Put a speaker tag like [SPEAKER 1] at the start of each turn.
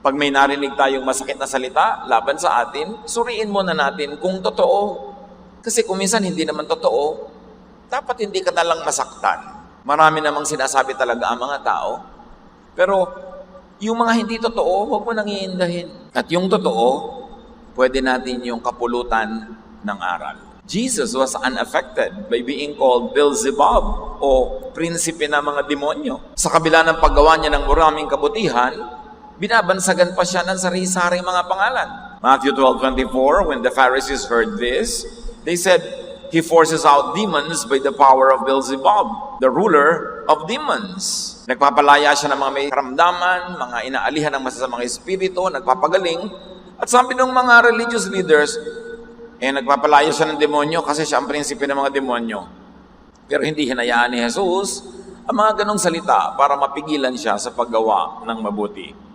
[SPEAKER 1] Pag may narinig tayong masakit na salita laban sa atin, suriin muna natin kung totoo. Kasi kung minsan hindi naman totoo, dapat hindi ka nalang masaktan. Marami namang sinasabi talaga ang mga tao. Pero yung mga hindi totoo, huwag mo nang iindahin. At yung totoo, pwede natin yung kapulutan ng aral. Jesus was unaffected by being called Beelzebub o prinsipe ng mga demonyo. Sa kabila ng paggawa niya ng maraming kabutihan, binabansagan pa siya ng sari-saring mga pangalan. Matthew 12:24, when the Pharisees heard this, they said, He forces out demons by the power of Beelzebub, the ruler of demons. Nagpapalaya siya ng mga may karamdaman, mga inaalihan ng masasamang espiritu, nagpapagaling. At sabi ng mga religious leaders, eh nagpapalaya siya ng demonyo kasi siya ang prinsipe ng mga demonyo. Pero hindi hinayaan ni Jesus ang mga ganong salita para mapigilan siya sa paggawa ng mabuti.